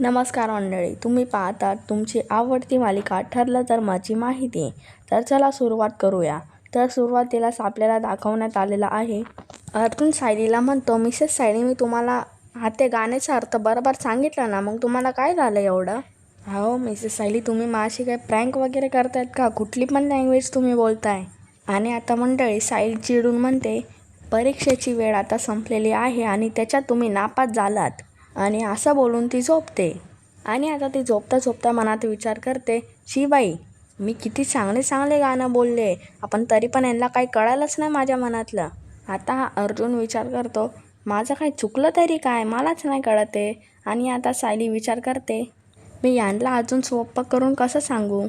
नमस्कार मंडळी तुम्ही पाहतात तुमची आवडती मालिका ठरलं तर माझी माहिती. तर चला सुरुवात करूया. तर सुरुवातीलाच आपल्याला दाखवण्यात आलेलं आहे. अर्जुन सायलीला म्हणतो मिसेस सायली मी तुम्हाला हा ते गाण्याचा अर्थ बरोबर सांगितलं ना मग तुम्हाला काय झालं एवढं? हो मिसेस सायली तुम्ही माझी काय प्रँक वगैरे करतायत का? कुठली पण लँग्वेज तुम्ही बोलताय. आणि आता मंडळी सायली चिडून म्हणते परीक्षेची वेळ आता संपलेली आहे आणि त्याच्यात तुम्ही नापास झालात. आणि असं बोलून ती झोपते. आणि आता ती झोपता झोपता मनात विचार करते शिबाई मी किती चांगले चांगले गाणं बोलले. आपण तरी पण यांना काही कळालंच नाही माझ्या मनातलं. आता हा अर्जुन विचार करतो माझं काही चुकलं तरी काय? मलाच नाही कळत. आहे आणि आता सायली विचार करते मी यांना अजून सोपं करून कसं सांगू?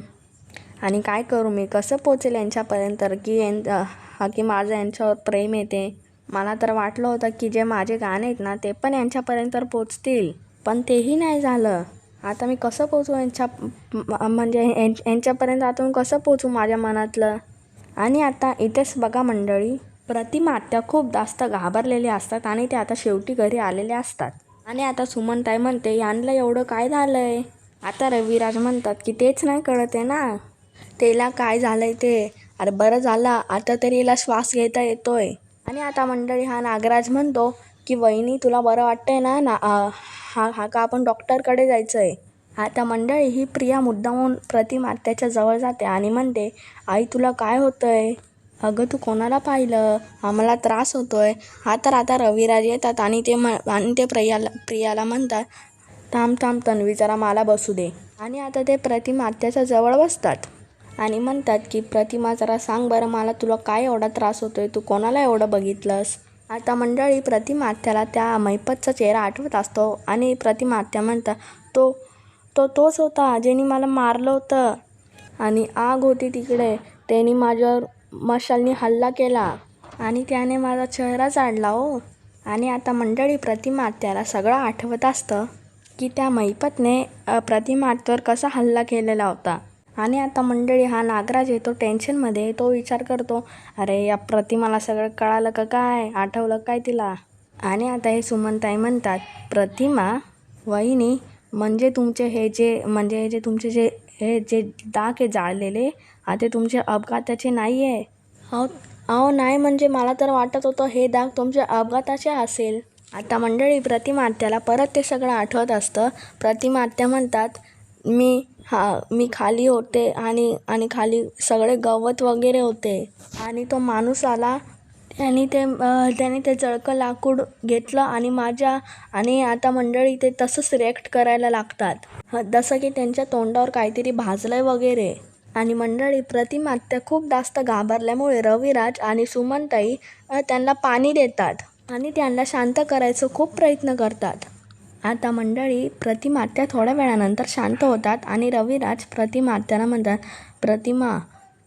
आणि काय करू मी? कसं पोचेल यांच्यापर्यंत? की यां हा की माझं यांच्यावर प्रेम येते? मला तर वाटलं होतं की जे माझे गाणे आहेत ना ते पण यांच्यापर्यंत पोचतील. पण तेही नाही झालं. आता मी कसं पोचू यांच्या म्हणजे यांच्यापर्यंत आता मी कसं पोचू माझ्या मनातलं? आणि आता इथेच बघा मंडळी प्रतिमा आत्या खूप जास्त घाबरलेले असतात आणि ते आता शेवटी घरी आलेले असतात. आणि आता सुमनताई म्हणते यांना एवढं काय झालं आहे आता रविराज म्हणतात की तेच नाही कळत आहे ना. त्याला काय झालं आहे ते? अरे बरं झालं आता तरी हिला श्वास घेता येतोय. आणि आता मंडळी हा नागराज म्हणतो की वहिनी तुला बरं वाटतंय ना? ना हा हा का आपण डॉक्टरकडे जायचं आहे आता मंडळी ही प्रिया मुद्दामून प्रतिमा त्याच्याजवळ जाते आणि म्हणते आई तुला काय होतंय? अगं तू कोणाला पाहिलं? आम्हाला त्रास होतोय. हा तर आता रविराज येतात आणि ते म आणि ते प्रियाला प्रियाला म्हणतात थांब थांब तन्वी जरा मला बसू दे. आणि आता ते प्रतिमा आत्याच्या जवळ बसतात. आणि म्हणतात की प्रतिमा जरा सांग बरं मला तुला काय एवढा त्रास होतो आहे तू कोणाला एवढं बघितलंस? आता मंडळी प्रतिमा आत्याला त्या मैपतचा चेहरा आठवत असतो आणि प्रतिमा आत्या म्हणतात तो तो तोच होता ज्याने मला मारलं होतं. आणि आग होती तिकडे. त्याने माझ्यावर मशालनी हल्ला केला आणि त्याने माझा चेहरा जाडला हो. आणि आता मंडळी प्रतिमा आत्याला सगळं आठवत असतं की त्या मैपतने प्रतिमा आत्यावर कसा हल्ला केलेला होता. आणि आता मंडळी हा नागराज आहे तो टेन्शनमध्ये तो विचार करतो अरे या प्रतिमाला सगळं कळालं का काय? आठवलं काय तिला? आणि आता हे सुमनताई म्हणतात प्रतिमा वहिनी म्हणजे तुमचे हे जे म्हणजे हे जे तुमचे जे हे जे दाग आहे जाळलेले हा ते तुमचे अपघाताचे नाही आहे अहो अहो नाही म्हणजे मला तर वाटत होतं हे दाग तुमच्या अपघाताचे असेल. आता मंडळी प्रतिमा आत्याला परत ते सगळं आठवत असतं. प्रतिमा आत्या म्हणतात मी हा मी खाली होते आणि आणि खाली सगळे गवत वगैरे होते. आणि तो माणूस आला. त्याने ते त्याने ते जळकं लाकूड घेतलं आणि माझ्या आणि आता मंडळी ते तसंच रिॲक्ट करायला लागतात. जसं की त्यांच्या तोंडावर काहीतरी भाजलंय वगैरे. आणि मंडळी प्रतिमा त्या खूप जास्त घाबरल्यामुळे रविराज आणि सुमनताई त्यांना पाणी देतात. आणि त्यांना शांत करायचं खूप प्रयत्न करतात. आता मंडळी प्रतिमात्या थोड्या वेळानंतर शांत होतात आणि रविराज प्रतिमात्याला म्हणतात प्रतिमा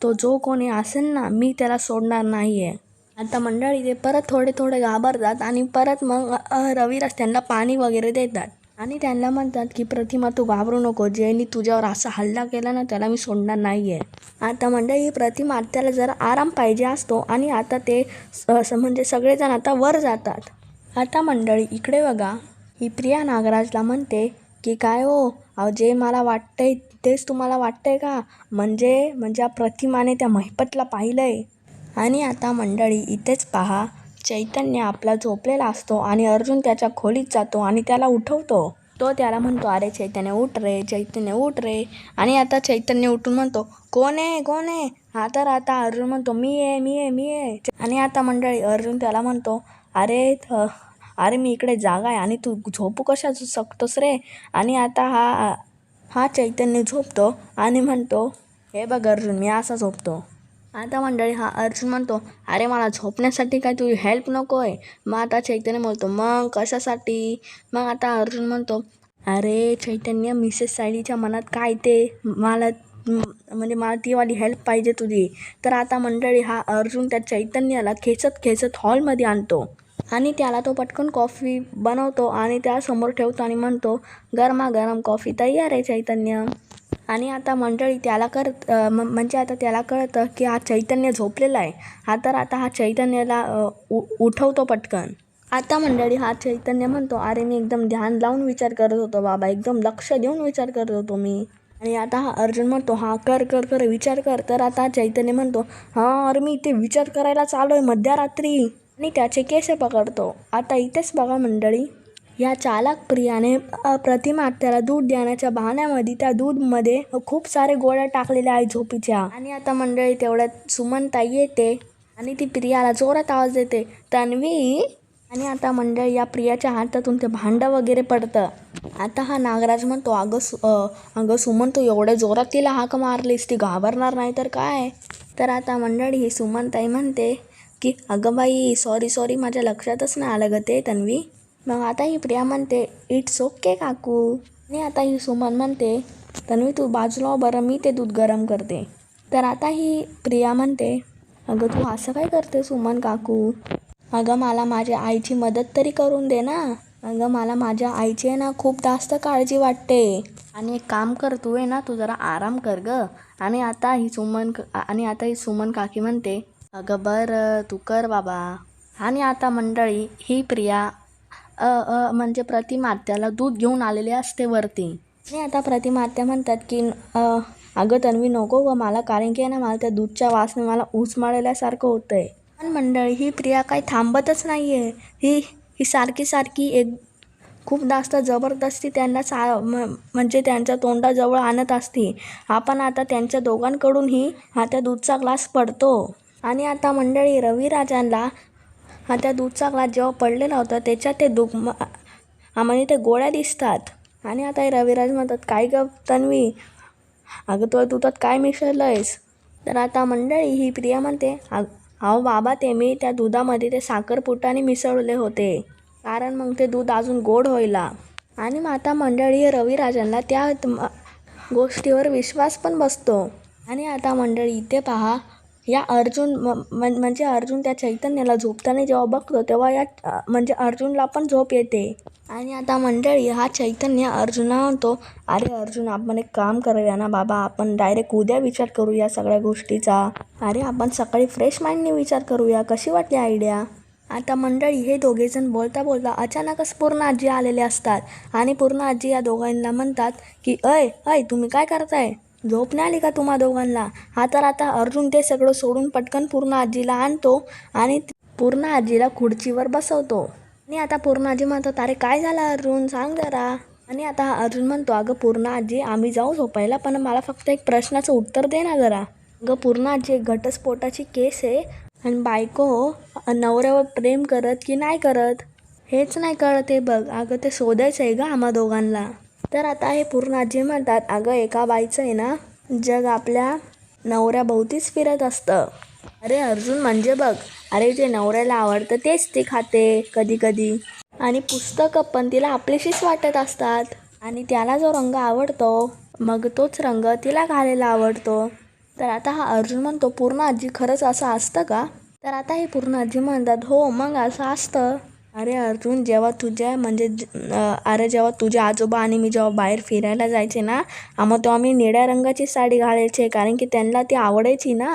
तो जो कोणी असेल ना मी त्याला सोडणार नाही आहे आता मंडळी ते परत थोडे थोडे घाबरतात आणि परत मग रविराज त्यांना पाणी वगैरे देतात. आणि त्यांना म्हणतात की प्रतिमा तू घाबरू नको. ज्यांनी तुझ्यावर असा हल्ला केला ना त्याला मी सोडणार नाही आहे आता मंडळी प्रतिमा आत्याला जरा आराम पाहिजे असतो आणि आता ते स- म्हणजे सगळेजण आता वर जातात. आता मंडळी इकडे बघा. ही प्रिया नागराजला म्हणते की काय हो? अहो जे मला वाटतंय तेच तुम्हाला वाटतंय का? म्हणजे म्हणजे प्रतिमाने त्या महिपतला पाहिलंय. आणि आता मंडळी इथेच पहा चैतन्य आपला झोपलेला असतो आणि अर्जुन त्याच्या खोलीत जातो आणि त्याला उठवतो. तो त्याला म्हणतो अरे चैतन्य उठ रे चैतन्य उठ रे. आणि आता चैतन्य उठून म्हणतो कोण आहे? कोण आहे? हा तर आता अर्जुन म्हणतो मी आहे मी आहे मी आहे. आणि आता मंडळी अर्जुन त्याला म्हणतो अरे अरे मी इकडे जागा आहे आणि तू झोपू कशा शकतोस रे? आणि आता हा हा चैतन्य झोपतो आणि म्हणतो हे बघ अर्जुन मी असा झोपतो. आता मंडळी हा अर्जुन म्हणतो अरे मला झोपण्यासाठी काय तुझी हेल्प नको आहे मग आता चैतन्य म्हणतो मग कशासाठी? मग आता अर्जुन म्हणतो अरे चैतन्य मिसेस सायलीच्या मनात काय ते? मला म्हणजे मला तीवाली हेल्प पाहिजे तुझी. तर आता मंडळी हा अर्जुन त्या चैतन्याला खेचत खेचत हॉलमध्ये आणतो. आणि त्याला तो पटकन कॉफी बनवतो आणि त्यासमोर ठेवतो आणि म्हणतो गरमागरम कॉफी तयार आहे चैतन्य. आणि आता मंडळी त्याला करत म- म्हणजे आता त्याला कळतं की हा चैतन्य झोपलेला आहे. हा तर आता हा चैतन्याला उ उठवतो पटकन. आता मंडळी हा चैतन्य म्हणतो अरे मी एकदम ध्यान लावून विचार करत होतो बाबा एकदम लक्ष देऊन विचार करत होतो मी. आणि आता हा अर्जुन म्हणतो हा कर कर कर विचार कर. तर आता चैतन्य म्हणतो हां अरे मी इथे विचार करायला चालू आहे मध्यरात्री. आणि त्याचे केस पकडतो. आता इथेच बघा मंडळी. या चालाक प्रियाने प्रतिमा त्याला दूध देण्याच्या बहाण्यामध्ये त्या दूधमध्ये खूप सारे गोळ्या टाकलेल्या आहेत झोपीच्या. आणि आता मंडळी तेवढ्यात सुमनताई येते आणि ती प्रियाला जोरात आवाज देते तन्वी! आणि आता मंडळी या प्रियाच्या हातातून ते भांडं वगैरे पडतं. आता हा नागराज म्हणतो अगं सु अगं सुमन तू एवढ्या जोरात तिला हाक मारलीस ती घाबरणार नाही तर काय? तर आता मंडळी ही सुमनताई म्हणते की अगं बाई सॉरी सॉरी माझ्या लक्षातच नाही आलं गं ते तन्वी. मग आता ही प्रिया म्हणते इट्स ओके काकू. आणि आता ही सुमन म्हणते तन्वी तू बाजूला बरं मी ते दूध गरम करते. तर आता ही प्रिया म्हणते अगं तू असं काय करते सुमन काकू? अगं मला माझ्या आईची मदत तरी करून दे ना. अगं मला माझ्या आईची आहे ना खूप जास्त काळजी वाटते. आणि एक काम कर तू आहे ना तू जरा आराम कर ग. आणि आता ही सुमन आणि आता ही सुमन काकी म्हणते अगं बरं तू कर बाबा. आणि आता मंडळी ही प्रिया अ, अ, म्हणजे प्रतिमात्याला दूध घेऊन आलेली असते वरती. आणि आता प्रतिमात्या म्हणतात की अ, अगं तन्वी नको ग मला कारण की ना मला त्या दूधच्या वासने मला ऊस मळल्यासारखं होतं आहे पण मंडळी ही प्रिया काही थांबतच नाही आहे ही ही सारखी सारखी एक खूप जास्त जबरदस्ती त्यांना सा म्हणजे त्यांच्या तोंडाजवळ आणत असते. आपण आता त्यांच्या दोघांकडूनही हा त्या दूधचा ग्लास पडतो. आणि आता मंडळी रविराजांना हा त्या दूधचा जेव्हा पडलेला होता त्याच्यात ते दुख आम्हाला ते गोळ्या दिसतात. आणि आता हे रविराज म्हणतात काय ग तन्वी? अगं तो दुधात काय मिसळलं आहेस तर आता मंडळी ही प्रिया म्हणते अग अहो बाबा ते मी त्या दुधामध्ये ते साखरपुटाने मिसळले होते. कारण मग ते दूध अजून गोड होईला. आणि मग आता मंडळी रविराजांना त्या म- गोष्टीवर विश्वास पण बसतो. आणि आता मंडळी इथे पहा या अर्जुन म- म्हणजे अर्जुन त्या चैतन्याला झोपताना जेव्हा बघतो तेव्हा या म्हणजे अर्जुनला पण झोप येते. आणि आता मंडळी हा चैतन्य अर्जुना म्हणतो अरे अर्जुन आपण एक काम करूया ना बाबा आपण डायरेक्ट उद्या विचार करूया सगळ्या गोष्टीचा. अरे आपण सकाळी फ्रेश माइंडने विचार करूया. कशी वाटली आयडिया आता मंडळी हे दोघेजण बोलता बोलता अचानकच पूर्ण आजी आलेले असतात. आणि पूर्ण आजी या दोघांना म्हणतात की अय अय तुम्ही काय करताय? झोप नाही आली का तुम्हा दोघांना? हा तर आता अर्जुन ते सगळं सोडून पटकन पूर्ण आजीला आणतो आणि पूर्ण आजीला खुर्चीवर बसवतो. आणि आता पूर्ण आजी म्हणतात अरे काय झालं अर्जुन? सांग जरा. आणि आता हा अर्जुन म्हणतो अगं पूर्ण आजी आम्ही जाऊ झोपायला पण मला फक्त एक प्रश्नाचं उत्तर दे ना जरा. अगं पूर्ण आजी एक घटस्फोटाची केस आहे आणि बायको नवऱ्यावर प्रेम करत की नाही करत हेच नाही कळत आहे बघ. अगं ते शोधायचं आहे ग आम्हा दोघांना. तर आता हे पूर्ण आजी म्हणतात अगं एका बाईचं आहे ना जग आपल्या नवऱ्याभोवतीच फिरत असतं. अरे अर्जुन म्हणजे बघ अरे जे नवऱ्याला आवडतं तेच ती खाते कधी कधी आणि पुस्तकं पण तिला आपलीशीच वाटत असतात. आणि त्याला जो रंग आवडतो मग तोच रंग तिला घालायला आवडतो. तर आता हा अर्जुन म्हणतो पूर्ण आजी खरंच असं असतं का? तर आता हे पूर्ण आजी म्हणतात हो मग असं असतं. अरे अर्जुन जेव्हा तुझ्या म्हणजे अरे जेव्हा तुझे आजोबा आणि मी जेव्हा बाहेर फिरायला जायचे ना आ तेव्हा मी निळ्या रंगाची साडी घालायचे कारण की त्यांना ती आवडायची ना.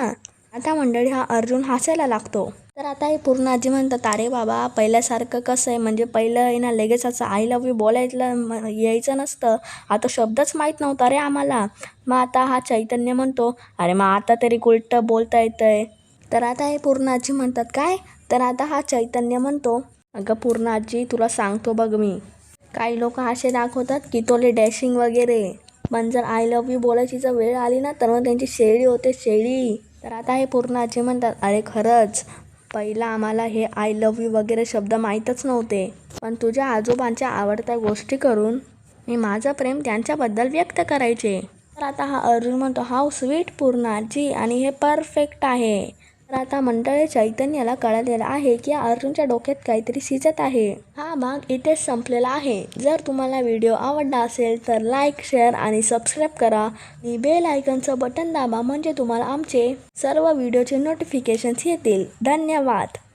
आता मंडळी हा अर्जुन हसायला लागतो. तर आता हे पूर्ण आजी म्हणतात अरे बाबा पहिल्यासारखं कसं आहे? म्हणजे पहिलं आहे ना लगेच असं आय लव्ह यू बोलायला यायचं नसतं. आता शब्दच माहीत नव्हता रे आम्हाला. मग आता हा चैतन्य म्हणतो अरे मग आता तरी उलटं बोलता येतं आहे तर आता हे पूर्ण आजी म्हणतात काय? तर आता हा चैतन्य म्हणतो अगं पूर्ण आजी तुला सांगतो बघ मी. काही लोक असे दाखवतात की तोले डॅशिंग वगैरे. पण जर आय लव्ह यू बोलायची जर वेळ आली ना तर मग त्यांची शेळी होते शेळी. तर आता हे पूर्ण आजी म्हणतात अरे खरंच पहिला आम्हाला हे आय लव्ह यू वगैरे शब्द माहीतच नव्हते. पण तुझ्या आजोबांच्या आवडत्या गोष्टी करून मी माझं प्रेम त्यांच्याबद्दल व्यक्त करायचे. तर आता हा अर्जुन म्हणतो हाव स्वीट पूर्ण आजी आणि हे परफेक्ट आहे. तर आता मंडळी चैतन्याला कळलेलं आहे की अर्जुनच्या डोक्यात काहीतरी शिजत आहे. हा भाग इथेच संपलेला आहे. जर तुम्हाला व्हिडिओ आवडला असेल तर लाईक शेअर आणि सबस्क्राईब करा. आणि बेल आयकनचं बटन दाबा म्हणजे तुम्हाला आमचे सर्व व्हिडिओचे नोटिफिकेशन्स येतील. धन्यवाद.